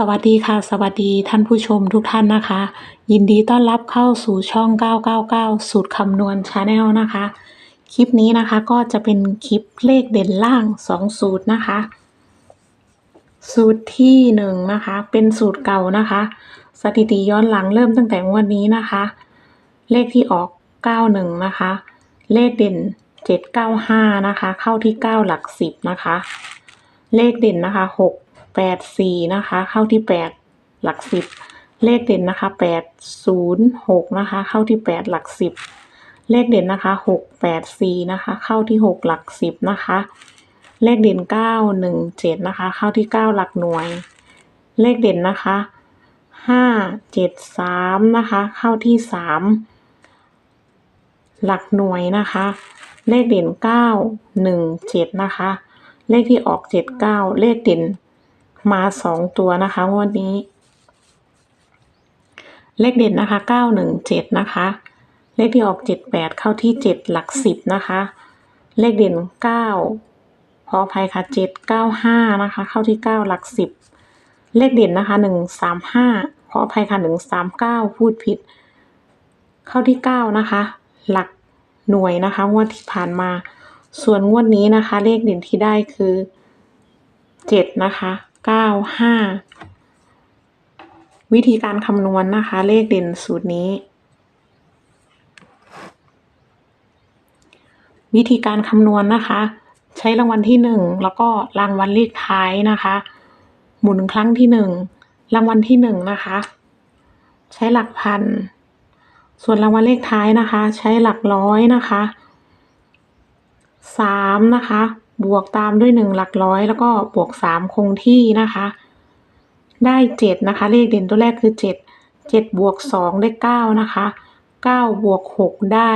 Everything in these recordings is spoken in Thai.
สวัสดีค่ะ สวัสดีท่านผู้ชมทุกท่านนะคะ ยินดีต้อนรับเข้าสู่ช่อง 999 สูตรคำนวณชาแนลนะคะ คลิปนี้นะคะก็จะเป็นคลิปเลขเด่นล่าง 2 สูตรนะคะ สูตรที่หนึ่งนะคะ เป็นสูตรเก่านะคะ สถิติย้อนหลังเริ่มตั้งแต่วดนี้นะคะ เลขที่ออก 91 นะคะ เลขเด่น 795 นะคะ เข้าที่ 9 หลัก 10 นะคะ เลขเด่นนะคะหก แปดสี่นะคะ เข้าที่แปดหลักสิบเลขเด่นนะคะแปดศูนย์หกนะคะ เข้าที่แปดหลักสิบเลขเด่นนะคะหกแปดสี่นะคะ เข้าที่หกหลักสิบนะคะ เลขเด่นเก้าหนึ่งเจ็ดนะคะ เข้าที่เก้าหลักหน่วย เลขเด่นนะคะห้าเจ็ดสามนะคะ เข้าที่สามหลักหน่วยนะคะ เลขเด่นเก้าหนึ่งเจ็ดนะคะ เลขที่ออกเจ็ดเก้าเลขเด่น มาสองตัวนะคะงวดนี้ เลขเด่นนะคะเก้าหนึ่งเจ็ดนะคะ เลขที่ออกเจ็ดแปดเข้าที่เจ็ดหลักสิบนะคะ เลขเด่นเก้าขออภัยค่ะเจ็ดเก้าห้านะคะ เข้าที่เก้าหลักสิบเลขเด่นนะคะหนึ่งสามห้าขออภัยค่ะหนึ่งสามเก้าพูดผิด เข้าที่เก้านะคะ หลักหน่วยนะคะงวดที่ผ่านมา ส่วนงวดนี้นะคะ เลขเด่นที่ได้คือเจ็ดนะคะ เก้าห้าวิธีการคำนวณนะคะ เลขเด่นสูตรนี้ วิธีการคำนวณนะคะ ใช้รางวัลที่หนึ่งแล้วก็รางวัลเลขท้ายนะคะ หมุนครั้งที่หนึ่งรางวัลที่หนึ่งนะคะ ใช้หลักพัน ส่วนรางวัลเลขท้ายนะคะ ใช้หลักร้อยนะคะสามนะคะ บวกตามด้วยหนึ่งหลักร้อย แล้วก็บวกสามคงที่นะคะ ได้เจ็ดนะคะ เลขเด่นตัวแรกคือเจ็ดเจ็ดบวกสองได้เก้านะคะเก้าบวกหกได้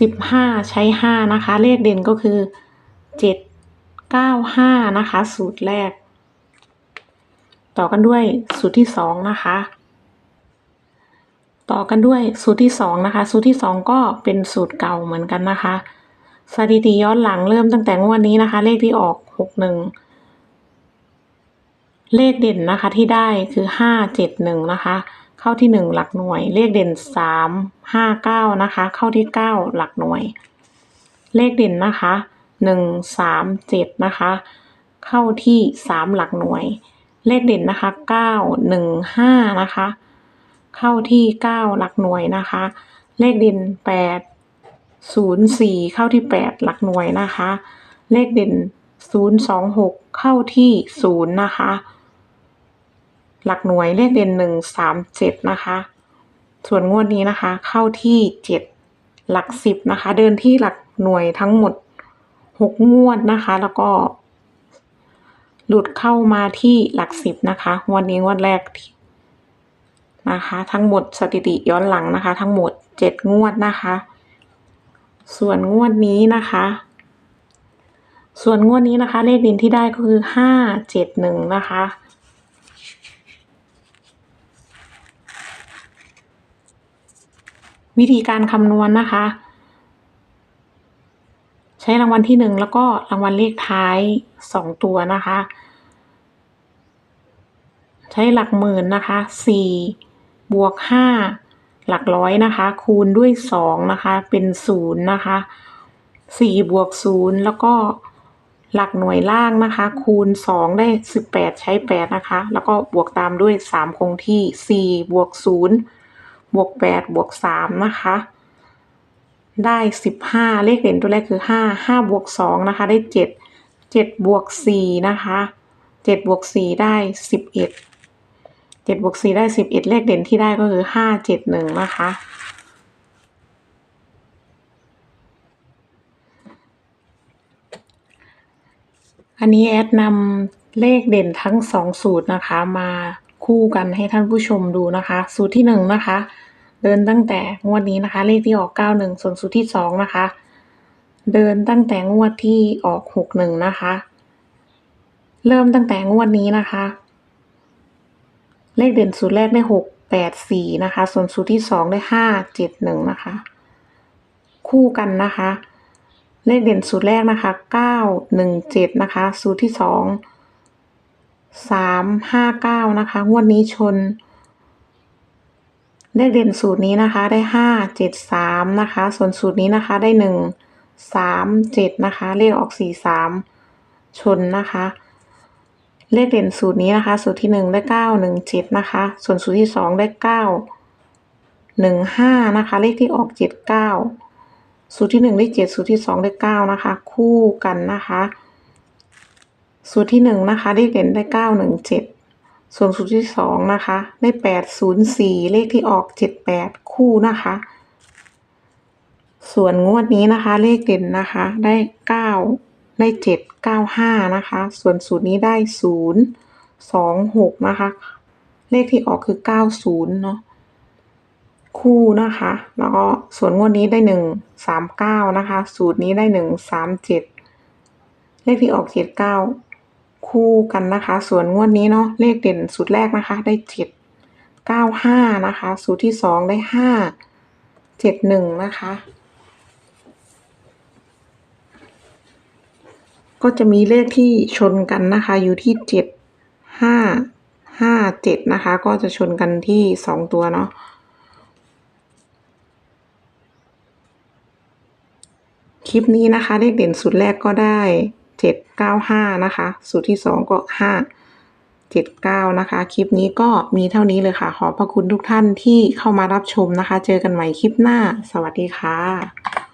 สิบห้าใช้ห้านะคะ เลขเด่นก็คือเจ็ดเก้าห้านะคะ สูตรแรก ต่อกันด้วยสูตรที่สองนะคะ ต่อกันด้วยสูตรที่สองนะคะ สูตรที่สองก็เป็นสูตรเก่าเหมือนกันนะคะ สถิติย้อนหลังเริ่มตั้งแต่งวดนี้นะคะ เลขที่ออกหกหนึ่งเลขเด่นนะคะที่ได้คือห้าเจ็ดหนึ่งนะคะ เข้าที่หนึ่งหลักหน่วย เลขเด่นสามห้าเก้านะคะ เข้าที่เก้าหลักหน่วย เลขเด่นนะคะหนึ่งสามเจ็ดนะคะ เข้าที่สามหลักหน่วย เลขเด่นนะคะเก้าหนึ่งห้านะคะ เข้าที่เก้าหลักหน่วยนะคะ เลขเด่นแปด ศูนย์สี่เข้าที่แปดหลักหน่วยนะคะ เลขเด่นศูนย์สองหกเข้าที่ศูนะคะ หลักหน่วยเลขเด่นหนึ่งสามเจ็ดนะคะ ส่วนงวดนี้นะคะ เข้าที่เจ็ดหลักสิบนะคะ เดินที่หลักหน่วยทั้งหมดหกงวดนะคะ แล้วก็ หลุดเข้ามาที่หลักสิบนะคะ งวดนี้งวดแรกนะคะ ทั้งหมดสถิติย้อนหลังนะคะ ทั้งหมดเจ็ดงวดนะคะ ส่วนงวดนี้นะคะ ส่วนงวดนี้นะคะ เลขด่นที่ได้ก็คือห้าเจ็ดหนึ่งนะคะ วิธีการคำนวณนะคะ ใช้รางวัลที่หนึ่งแล้วก็รางวัลเลขท้ายสองตัวนะคะ ใช้หลักหมื่นนะคะสี่บวกห้า หลักร้อยนะคะ คูณด้วยสองนะคะ เป็นศูนย์นะคะสี่บวกศูนย์แล้วก็หลักหน่วยล่างนะคะ คูณสองได้สิบแปดใช้แปดนะคะ แล้วก็บวกตามด้วยสามคงที่สี่บวกศูนย์บวกแปดบวกสามนะคะ ได้สิบห้าเลขเด่นตัวแรกคือห้าห้าบวกสองนะคะ ได้เจ็ดเจ็ดบวกสี่นะคะเจ็ดบวกสี่ได้สิ บเอ็ดเจ็ดบวกสี่ได้สิบเอ็ดเลขเด่นที่ได้ก็คือห้าเจ็ดหนึ่งนะคะ อันนี้แอดนำเลขเด่นทั้งสองสูตรนะคะมาคู่กันให้ท่านผู้ชมดูนะคะ สูตรที่หนึ่งนะคะ เดินตั้งแต่งวดนี้นะคะ เลขที่ออกเก้าหนึ่งส่วนสูตรที่สองนะคะ เดินตั้งแต่งวดที่ออกหกหนึ่งนะคะ เริ่มตั้งแต่งวดนี้นะคะ เลขเด่นสูตรแรกได้หกแปดสี่นะคะ ส่วนสูตรที่สองได้ห้าเจ็ดหนึ่งนะคะ คู่กันนะคะ เลขเด่นสูตรแรกนะคะเก้าหนึ่งเจ็ดนะคะ สูตรที่สองสามห้าเก้านะคะ งวดนี้ชน เลขเด่นสูตรนี้นะคะได้ห้าเจ็ดสามนะคะ ส่วนสูตรนี้นะคะได้หนึ่งสามเจ็ดนะคะ เลขออกสี่สามชนนะคะ เลขเด่นสูตรนี้นะคะ สูตรที่หนึ่งได้เก้าหนึ่งเจ็ดนะคะ ส่วนสูตรที่สองได้เก้าหนึ่งห้านะคะ เลขที่ออกเจ็ดเก้าสูตรที่หนึ่งได้เจ็ดสูตรที่สองได้เก้านะคะ คู่กันนะคะ สูตรที่หนึ่งนะคะ เลขเด่นได้เก้าหนึ่งเจ็ดส่วนสูตรที่สองนะคะ ได้แปดศูนย์สี่เลขที่ออกเจ็ดแปดคู่นะคะ ส่วนงวดนี้นะคะ เลขเด่นนะคะ ได้เก้า ได้เจ็ดเก้าห้านะคะ ส่วนสูตรนี้ได้ศูนย์สองหกนะคะ เลขที่ออกคือเก้าศูนย์เนาะคู่นะคะ แล้วก็ส่วนงวดนี้ได้หนึ่งสามเก้านะคะ สูตรนี้ได้หนึ่งสามเจ็ดเลขที่ออกเจ็ดเก้าคู่กันนะคะ ส่วนงวดนี้เนาะเลขเด่นสูตรแรกนะคะได้เจ็ดเก้าห้านะคะ สูตรที่สองได้ห้าเจ็ดหนึ่งนะคะ ก็จะมีเลขที่ชนกันนะคะ อยู่ที่เจ็ดห้าห้าเจ็ดนะคะ ก็จะชนกันที่สองตัวเนาะคลิปนี้นะคะเลขเด่นสูตรแรกก็ได้เจ็ดเก้าห้านะคะ สูตรที่สองก็ห้าเจ็ดเก้านะคะ คลิปนี้ก็มีเท่านี้เลยค่ะ ขอบพระคุณทุกท่านที่เข้ามารับชมนะคะ เจอกันใหม่คลิปหน้า สวัสดีค่ะ